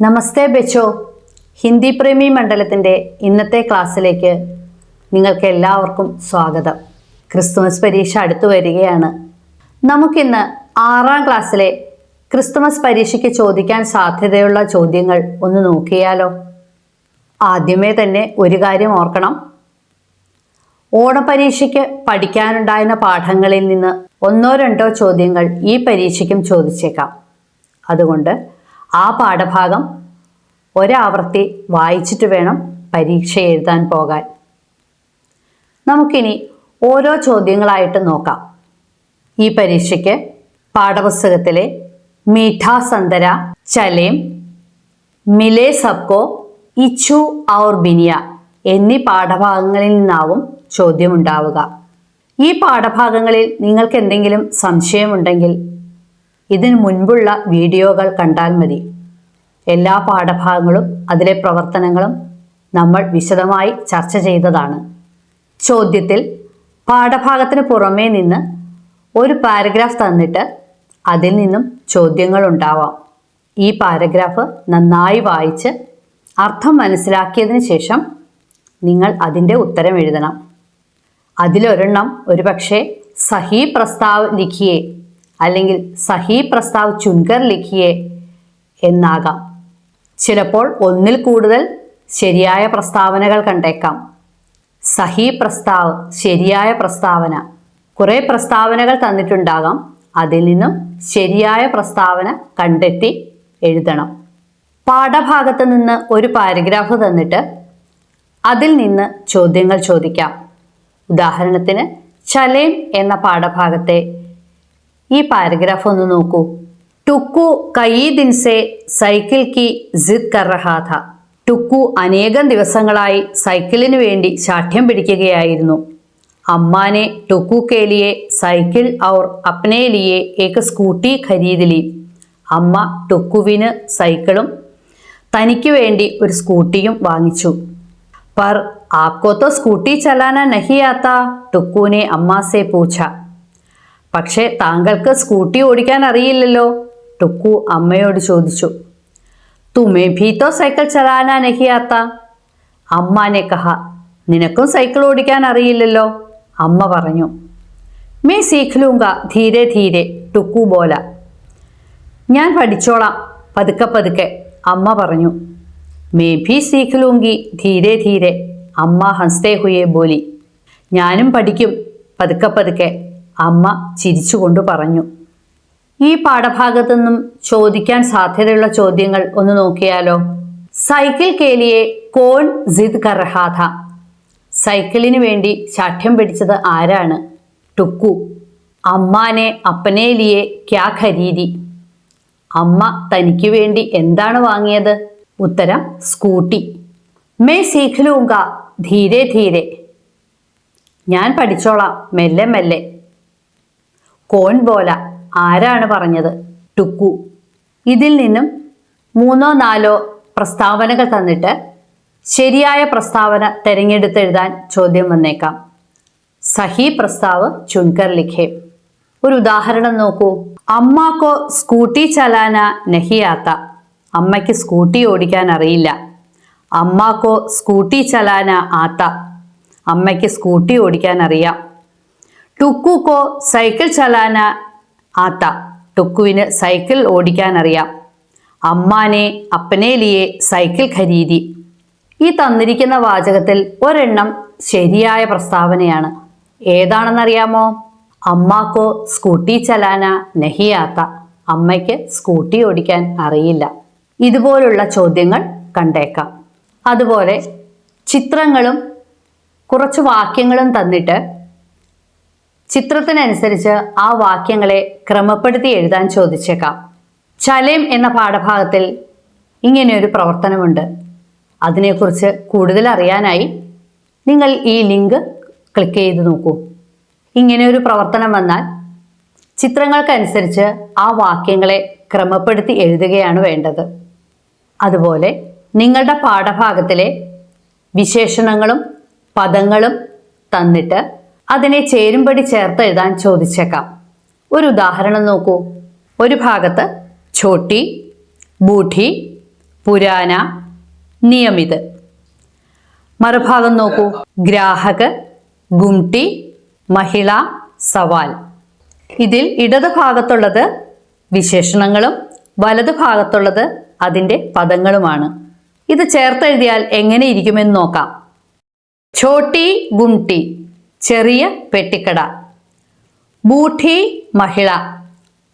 നമസ്തേ ബെച്ചോ. ഹിന്ദി പ്രേമി മണ്ഡലത്തിന്റെ ഇന്നത്തെ ക്ലാസ്സിലേക്ക് നിങ്ങൾക്ക് എല്ലാവർക്കും സ്വാഗതം. ക്രിസ്തുമസ് പരീക്ഷ അടുത്തു വരികയാണ്. നമുക്കിന്ന് ആറാം ക്ലാസ്സിലെ ക്രിസ്തുമസ് പരീക്ഷയ്ക്ക് ചോദിക്കാൻ സാധ്യതയുള്ള ചോദ്യങ്ങൾ ഒന്ന് നോക്കിയാലോ? ആദ്യമേ തന്നെ ഒരു കാര്യം ഓർക്കണം. ഓണപരീക്ഷയ്ക്ക് പഠിക്കാനുണ്ടായിരുന്ന പാഠങ്ങളിൽ നിന്ന് ഒന്നോ രണ്ടോ ചോദ്യങ്ങൾ ഈ പരീക്ഷയ്ക്കും ചോദിച്ചേക്കാം. അതുകൊണ്ട് ആ പാഠഭാഗം ഒരാവർത്തി വായിച്ചിട്ട് വേണം പരീക്ഷ എഴുതാൻ പോകാൻ. നമുക്കിനി ഓരോ ചോദ്യങ്ങളായിട്ട് നോക്കാം. ഈ പരീക്ഷയ്ക്ക് പാഠപുസ്തകത്തിലെ മീഠാ സന്തര ചലേം മിലേ സബ്കോ ഇച്ചു ഔർ ബിനിയ എന്നീ പാഠഭാഗങ്ങളിൽ നിന്നാവും ചോദ്യമുണ്ടാവുക. ഈ പാഠഭാഗങ്ങളിൽ നിങ്ങൾക്ക് എന്തെങ്കിലും സംശയമുണ്ടെങ്കിൽ ഇതിനു മുൻപുള്ള വീഡിയോകൾ കണ്ടാൽ മതി. എല്ലാ പാഠഭാഗങ്ങളും അതിലെ പ്രവർത്തനങ്ങളും നമ്മൾ വിശദമായി ചർച്ച ചെയ്തതാണ്. ചോദ്യത്തിൽ പാഠഭാഗത്തിന് പുറമേ നിന്ന് ഒരു പാരഗ്രാഫ് തന്നിട്ട് അതിൽ നിന്നും ചോദ്യങ്ങൾ ഉണ്ടാവാം. ഈ പാരഗ്രാഫ് നന്നായി വായിച്ച് അർത്ഥം മനസ്സിലാക്കിയതിന് ശേഷം നിങ്ങൾ അതിന്റെ ഉത്തരം എഴുതണം. അതിലൊരെണ്ണം ഒരു പക്ഷേ സഹി പ്രസ്താവ് ലിഖിയെ അല്ലെങ്കിൽ സഹി പ്രസ്താവ് ചുൻകർ ലിഖിയെ എന്നാകാം. ചിലപ്പോൾ ഒന്നിൽ കൂടുതൽ ശരിയായ പ്രസ്താവനകൾ കണ്ടേക്കാം. സഹി പ്രസ്താവ് ശരിയായ പ്രസ്താവന. കുറേ പ്രസ്താവനകൾ തന്നിട്ടുണ്ടാകാം. അതിൽ നിന്നും ശരിയായ പ്രസ്താവന കണ്ടെത്തി എഴുതണം. പാഠഭാഗത്ത് നിന്ന് ഒരു പാരഗ്രാഫ് തന്നിട്ട് അതിൽ നിന്ന് ചോദ്യങ്ങൾ ചോദിക്കാം. ഉദാഹരണത്തിന് ചലേം എന്ന പാഠഭാഗത്തെ ഈ പാരഗ്രാഫ് ഒന്ന് നോക്കൂ. ടുക്കു കൈ ദിൻസെ സൈക്കിൾ കി ജിദ് കർഹാഥ ടുക്കു അനേകം ദിവസങ്ങളായി സൈക്കിളിന് വേണ്ടി ശാഠ്യം പിടിക്കുകയായിരുന്നു. അമ്മാനെ ടുക്കു കേലിയെ സൈക്കിൾ ഔർ അപ്നേലിയെ ഏക്ക് സ്കൂട്ടി ഖരീദിലി. അമ്മ ടുക്കുവിന് സൈക്കിളും തനിക്ക് വേണ്ടി ഒരു സ്കൂട്ടിയും വാങ്ങിച്ചു. പർ ആപ്കോ സ്കൂട്ടി ചലാന നഹിയാത്ത? ടുക്കുവിനെ അമ്മാസെ പൂച്ച. പക്ഷേ താങ്കൾക്ക് സ്കൂട്ടി ഓടിക്കാൻ അറിയില്ലല്ലോ. ടുക്കു അമ്മയോട് ചോദിച്ചു. തുമേ ഭീത്തോ സൈക്കിൾ ചലാനാ നഹിയാത്ത? അമ്മാനെ കഹ നിനക്കും സൈക്കിൾ ഓടിക്കാൻ അറിയില്ലല്ലോ അമ്മ പറഞ്ഞു. മേ സീഖലൂങ്ക ധീരെ ധീരെ ടുക്കു ബോല. ഞാൻ പഠിച്ചോളാം പതുക്കെ പതുക്കെ അമ്മ പറഞ്ഞു. മേ ഭി സീഖലൂങ്കി ധീരെ ധീരെ അമ്മ ഹൻസ്തേ ഹുയെ ബോലി ഞാനും പഠിക്കും പതുക്കെ പതുക്കെ അമ്മ ചിരിച്ചുകൊണ്ട് പറഞ്ഞു. ഈ പാഠഭാഗത്തു നിന്നും ചോദിക്കാൻ സാധ്യതയുള്ള ചോദ്യങ്ങൾ ഒന്ന് നോക്കിയാലോ? സൈക്കിൾ കേലിയെ കോൺ ജിദ് കർഹാഥ. സൈക്കിളിന് വേണ്ടി ശാഠ്യം പിടിച്ചത് ആരാണ്? ടുക്കു. അമ്മാനെ അപ്പനേലിയെ ക്യാ ഖരീദി അമ്മ തനിക്ക് വേണ്ടി എന്താണ് വാങ്ങിയത്? ഉത്തരം സ്കൂട്ടി. മേ സീഖ് ലൂങ്ക ധീരെ ധീരെ. ഞാൻ പഠിച്ചോളാം മെല്ലെ മെല്ലെ. കോൺ ബോല ആരാണ് പറഞ്ഞത്? ടുക്കു. ഇതിൽ നിന്നും മൂന്നോ നാലോ പ്രസ്താവനകൾ തന്നിട്ട് ശരിയായ പ്രസ്താവന തിരഞ്ഞെടുത്തെഴുതാൻ ചോദ്യം വന്നേക്കാം. സഹി പ്രസ്താവ് ചുൻകർ ലിഖേ. ഒരു ഉദാഹരണം നോക്കൂ. അമ്മാക്കോ സ്കൂട്ടി ചലാന നഹിയാത്ത. അമ്മയ്ക്ക് സ്കൂട്ടി ഓടിക്കാൻ അറിയില്ല. അമ്മാക്കോ സ്കൂട്ടി ചലാന ആത്ത. അമ്മയ്ക്ക് സ്കൂട്ടി ഓടിക്കാൻ അറിയാം. ടുക്കുക്കോ സൈക്കിൾ ചലാന ആത്ത. ടുക്കുവിന് സൈക്കിൾ ഓടിക്കാൻ അറിയാം അമ്മാനെ അപ്പനെ ലിയെ സൈക്കിൾ ഖരീദി. ഈ തന്നിരിക്കുന്ന വാചകത്തിൽ ഒരെണ്ണം ശരിയായ പ്രസ്താവനയാണ്. ഏതാണെന്നറിയാമോ? അമ്മാക്കോ സ്കൂട്ടി ചലാന നഹിയാത്ത. അമ്മയ്ക്ക് സ്കൂട്ടി ഓടിക്കാൻ അറിയില്ല. ഇതുപോലുള്ള ചോദ്യങ്ങൾ കണ്ടേക്കാം. അതുപോലെ ചിത്രങ്ങളും കുറച്ച് വാക്യങ്ങളും തന്നിട്ട് ചിത്രത്തിനനുസരിച്ച് ആ വാക്യങ്ങളെ ക്രമപ്പെടുത്തി എഴുതാൻ ചോദിച്ചേക്കാം. ചലേം എന്ന പാഠഭാഗത്തിൽ ഇങ്ങനെയൊരു പ്രവർത്തനമുണ്ട്. അതിനെക്കുറിച്ച് കൂടുതൽ അറിയാനായി നിങ്ങൾ ഈ ലിങ്ക് ക്ലിക്ക് ചെയ്ത് നോക്കൂ. ഇങ്ങനെയൊരു പ്രവർത്തനം വന്നാൽ ചിത്രങ്ങൾക്കനുസരിച്ച് ആ വാക്യങ്ങളെ ക്രമപ്പെടുത്തി എഴുതുകയാണ് വേണ്ടത്. അതുപോലെ നിങ്ങളുടെ പാഠഭാഗത്തിലെ വിശേഷണങ്ങളും പദങ്ങളും തന്നിട്ട് അതിനെ ചേരുംപടി ചേർത്ത് എഴുതാൻ ചോദിച്ചേക്കാം. ഒരു ഉദാഹരണം നോക്കൂ. ഒരു ഭാഗത്ത് ഛോട്ടി ബൂഠി പുരാന നിയമിത്. മറുഭാഗം നോക്കൂ. ഗ്രാഹക് ഗുംട്ടി മഹിള സവാൽ. ഇതിൽ ഇടത് ഭാഗത്തുള്ളത് വിശേഷണങ്ങളും വലതു ഭാഗത്തുള്ളത് അതിന്റെ പദങ്ങളുമാണ്. ഇത് ചേർത്തെഴുതിയാൽ എങ്ങനെ ഇരിക്കുമെന്ന് നോക്കാം. ഛോട്ടി ഗുംട്ടി. ചെറിയ പെട്ടിക്കട. ബൂഠി മഹിള.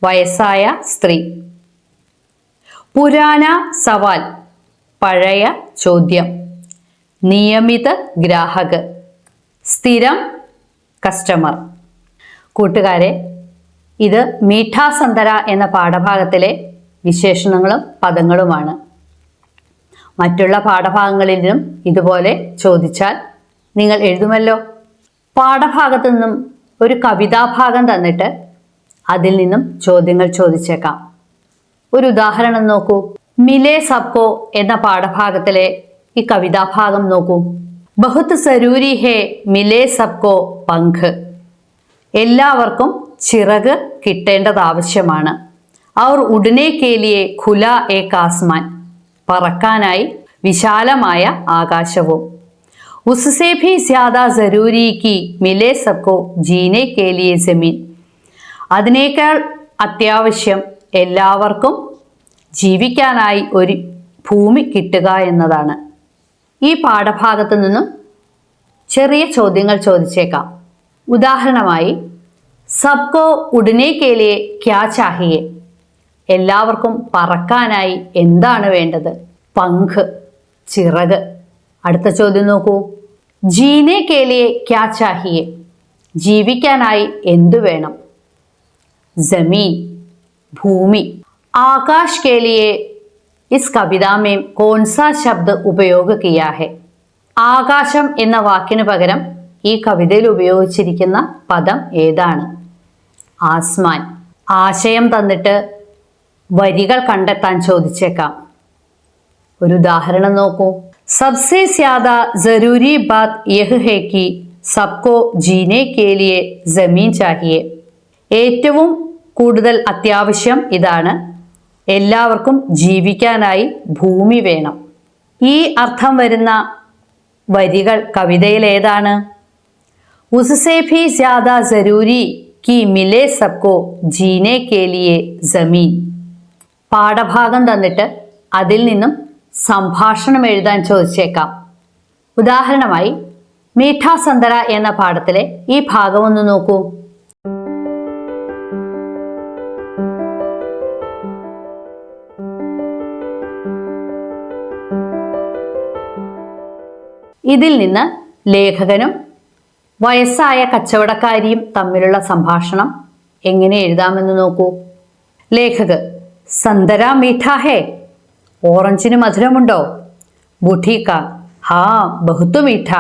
വയസ്സായ സ്ത്രീ. പുരാന സവാൽ. പഴയ ചോദ്യം. നിയമിത ഗ്രാഹക്. സ്ഥിരം കസ്റ്റമർ. കൂട്ടുകാരെ ഇത് മീഠാസന്തര എന്ന പാഠഭാഗത്തിലെ വിശേഷണങ്ങളും പദങ്ങളുമാണ്. മറ്റുള്ള പാഠഭാഗങ്ങളിലും ഇതുപോലെ ചോദിച്ചാൽ നിങ്ങൾ എഴുതുമല്ലോ. പാഠഭാഗത്തു നിന്നും ഒരു കവിതാഭാഗം തന്നിട്ട് അതിൽ നിന്നും ചോദ്യങ്ങൾ ചോദിച്ചേക്കാം. ഒരു ഉദാഹരണം നോക്കൂ. മിലേ സബ്കോ എന്ന പാഠഭാഗത്തിലെ ഈ കവിതാഭാഗം നോക്കൂ. ബഹുത് സരൂരി ഹേ മിലേ സബ്കോ പങ്ക് എല്ലാവർക്കും ചിറക് കിട്ടേണ്ടത് ആവശ്യമാണ്. അവർ ഉടനെ കേലിയെ ഖുല എ കാസ്മാൻ പറക്കാനായി വിശാലമായ ആകാശവും ഉസ്സെ ज़्यादा ज़रूरी कि मिले सबको जीने के लिए ज़मीन അതിനേക്കാൾ അത്യാവശ്യം എല്ലാവർക്കും ജീവിക്കാനായി ഒരു ഭൂമി കിട്ടുക എന്നതാണ്. ഈ പാഠഭാഗത്ത് നിന്നും ചെറിയ ചോദ്യങ്ങൾ ചോദിച്ചേക്കാം. ഉദാഹരണമായി സബ്കോ ഉടനെ കേലിയെ ക്യാ ചാഹിയെ? എല്ലാവർക്കും പറക്കാനായി എന്താണ് വേണ്ടത്? പങ്ക് ചിറക്. അടുത്ത ചോദ്യം നോക്കൂ. ജീനെ കേലിയെ ക്യാ ചാഹിയെ? ജീവിക്കാനായി എന്തു വേണം? ജമീൻ ഭൂമി ആകാശ് കേലിയെ ഇസ് കവിതാമേം കോൺസാ ശബ്ദ ഉപയോഗ കിയാഹെ. ആകാശം എന്ന വാക്കിന് പകരം ഈ കവിതയിൽ ഉപയോഗിച്ചിരിക്കുന്ന പദം ഏതാണ്? ആസ്മാൻ. ആശയം തന്നിട്ട് വരികൾ കണ്ടെത്താൻ ചോദിച്ചേക്കാം. ഒരു ഉദാഹരണം നോക്കൂ. സബ്സെ സ്യാദ ജരൂരി ബാത് യഹ് ഹെ കി സബ്കോ ജീനെ കെ ലിയെ ജമീൻ ചാഹിയെ ഏറ്റവും കൂടുതൽ അത്യാവശ്യം ഇതാണ് എല്ലാവർക്കും ജീവിക്കാനായി ഭൂമി വേണം ഈ അർത്ഥം വരുന്ന വരികൾ കവിതയിൽ ഏതാണ് उससे भी ज्यादा जरूरी कि मिले सबको जीने के लिए जमीन പാഠഭാഗം തന്നിട്ട് അതിൽ നിന്നും സംഭാഷണം എഴുതാൻ ചോദിച്ചേക്കാം. ഉദാഹരണമായി മീഠാസന്തര എന്ന പാഠത്തിലെ ഈ ഭാഗം ഒന്ന് നോക്കൂ. ഇതിൽ നിന്ന് ലേഖകനും വയസ്സായ കച്ചവടക്കാരിയും തമ്മിലുള്ള സംഭാഷണം എങ്ങനെ എഴുതാമെന്ന് നോക്കൂ. ലേഖക് സന്തര മീഠാ ഹേ ഓറഞ്ചിന് മധുരമുണ്ടോ? ബുഠീക്ക ഹാ ബഹുത്തു മീഠ.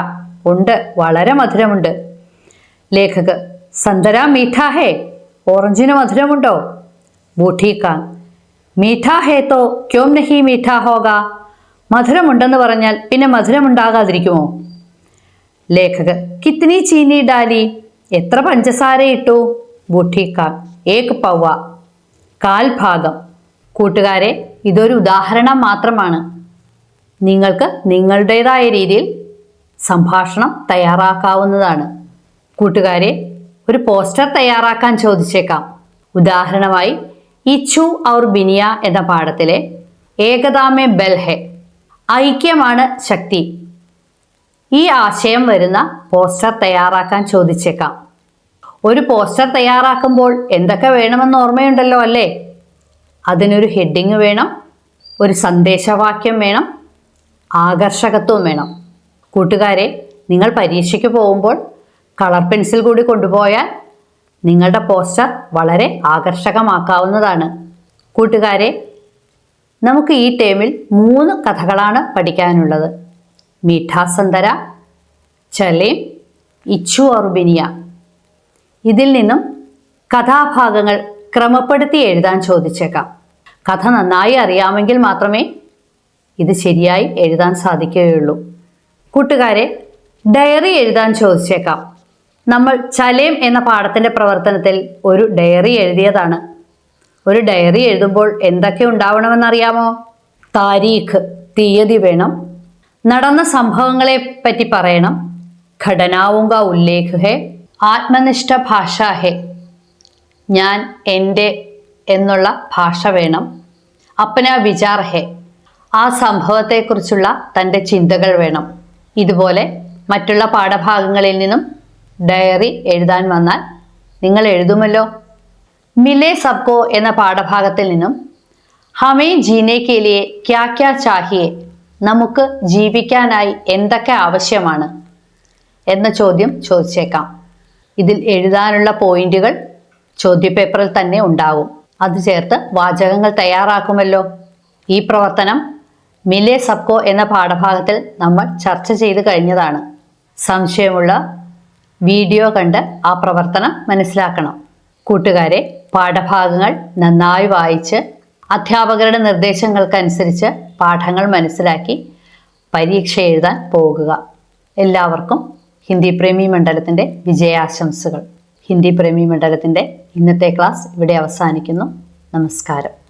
ഉണ്ട് വളരെ മധുരമുണ്ട്. ലേഖക് സന്തര മീഠാ ഹേ ഓറഞ്ചിന് മധുരമുണ്ടോ? ബൂഠീക്ക മീഠാ ഹേ തോ ക്യോം നഹി മീഠാ ഹോഗ? മധുരമുണ്ടെന്ന് പറഞ്ഞാൽ പിന്നെ മധുരമുണ്ടാകാതിരിക്കുമോ? ലേഖക് കിത്നി ചീനി ഡാലി എത്ര പഞ്ചസാര ഇട്ടു? ബുഠിക്ക ഏക് പവ. കാൽ ഭാഗം കൂട്ടുകാരെ ഇതൊരു ഉദാഹരണം മാത്രമാണ്. നിങ്ങൾക്ക് നിങ്ങളുടേതായ രീതിയിൽ സംഭാഷണം തയ്യാറാക്കാവുന്നതാണ്. കൂട്ടുകാരെ ഒരു പോസ്റ്റർ തയ്യാറാക്കാൻ ചോദിച്ചേക്കാം. ഉദാഹരണമായി ഇച്ചു ഔർ ബിനിയ എന്ന പാഠത്തിലെ ഏകതാമേ ബൽഹെ ഐക്യമാണ് ശക്തി ഈ ആശയം വരുന്ന പോസ്റ്റർ തയ്യാറാക്കാൻ ചോദിച്ചേക്കാം. ഒരു പോസ്റ്റർ തയ്യാറാക്കുമ്പോൾ എന്തൊക്കെ വേണമെന്ന് ഓർമ്മയുണ്ടല്ലോ അല്ലേ? അതിനൊരു ഹെഡിങ് വേണം ഒരു സന്ദേശവാക്യം വേണം ആകർഷകത്വം വേണം. കൂട്ടുകാരെ നിങ്ങൾ പരീക്ഷയ്ക്ക് പോകുമ്പോൾ കളർ പെൻസിൽ കൂടി കൊണ്ടുപോയാൽ നിങ്ങളുടെ പോസ്റ്റർ വളരെ ആകർഷകമാക്കാവുന്നതാണ്. കൂട്ടുകാരെ നമുക്ക് ഈ ടേമിൽ മൂന്ന് കഥകളാണ് പഠിക്കാനുള്ളത്. മീഠാസന്തര ചലേം ഇച്ചു ഓർബിനിയ ഇതിൽ നിന്നും കഥാഭാഗങ്ങൾ ക്രമപ്പെടുത്തി എഴുതാൻ ചോദിച്ചേക്കാം. കഥ നന്നായി അറിയാമെങ്കിൽ മാത്രമേ ഇത് ശരിയായി എഴുതാൻ സാധിക്കുകയുള്ളൂ. കൂട്ടുകാരെ ഡയറി എഴുതാൻ ചോദിച്ചേക്കാം. നമ്മൾ ചലേം എന്ന പാഠത്തിന്റെ പ്രവർത്തനത്തിൽ ഒരു ഡയറി എഴുതിയതാണ്. ഒരു ഡയറി എഴുതുമ്പോൾ എന്തൊക്കെ ഉണ്ടാവണമെന്നറിയാമോ? താരീഖ് തീയതി വേണം. നടന്ന സംഭവങ്ങളെ പറ്റി പറയണം. ഘടനാവുങ്ക ഉല്ലേഖ് ഹെ ആത്മനിഷ്ഠ ഭാഷ ഹെ ഞാൻ എന്റെ എന്നുള്ള ഭാഷ വേണം. അപ്പന വിചാർ ഹെ ആ സംഭവത്തെക്കുറിച്ചുള്ള തന്റെ ചിന്തകൾ വേണം. ഇതുപോലെ മറ്റുള്ള പാഠഭാഗങ്ങളിൽ നിന്നും ഡയറി എഴുതാൻ വന്നാൽ നിങ്ങൾ എഴുതുമല്ലോ. മിലെ സബ്കോ എന്ന പാഠഭാഗത്തിൽ നിന്നും ഹമേ ജീനെ കേലിയെ ക്യാ ക്യാ ചാഹിയെ നമുക്ക് ജീവിക്കാനായി എന്തൊക്കെ ആവശ്യമാണ്? എന്ന ചോദ്യം ചോദിച്ചേക്കാം. ഇതിൽ എഴുതാനുള്ള പോയിന്റുകൾ ചോദ്യപേപ്പറിൽ തന്നെ ഉണ്ടാവും. അത് ചേർത്ത് വാചകങ്ങൾ തയ്യാറാക്കുമല്ലോ. ഈ പ്രവർത്തനം മിലെ സബ്കോ എന്ന പാഠഭാഗത്തിൽ നമ്മൾ ചർച്ച ചെയ്ത് കഴിഞ്ഞതാണ്. സംശയമുള്ള വീഡിയോ കണ്ട് ആ പ്രവർത്തനം മനസ്സിലാക്കണം. കൂട്ടുകാരെ പാഠഭാഗങ്ങൾ നന്നായി വായിച്ച് അധ്യാപകരുടെ നിർദ്ദേശങ്ങൾക്കനുസരിച്ച് പാഠങ്ങൾ മനസ്സിലാക്കി പരീക്ഷ എഴുതാൻ പോകുക. എല്ലാവർക്കും ഹിന്ദി പ്രേമി മണ്ഡലത്തിന്റെ വിജയാശംസകൾ. ഹിന്ദി പ്രേമി മണ്ഡലത്തിന്റെ ഇന്നത്തെ ക്ലാസ് ഇവിടെ അവസാനിക്കുന്നു. നമസ്കാരം.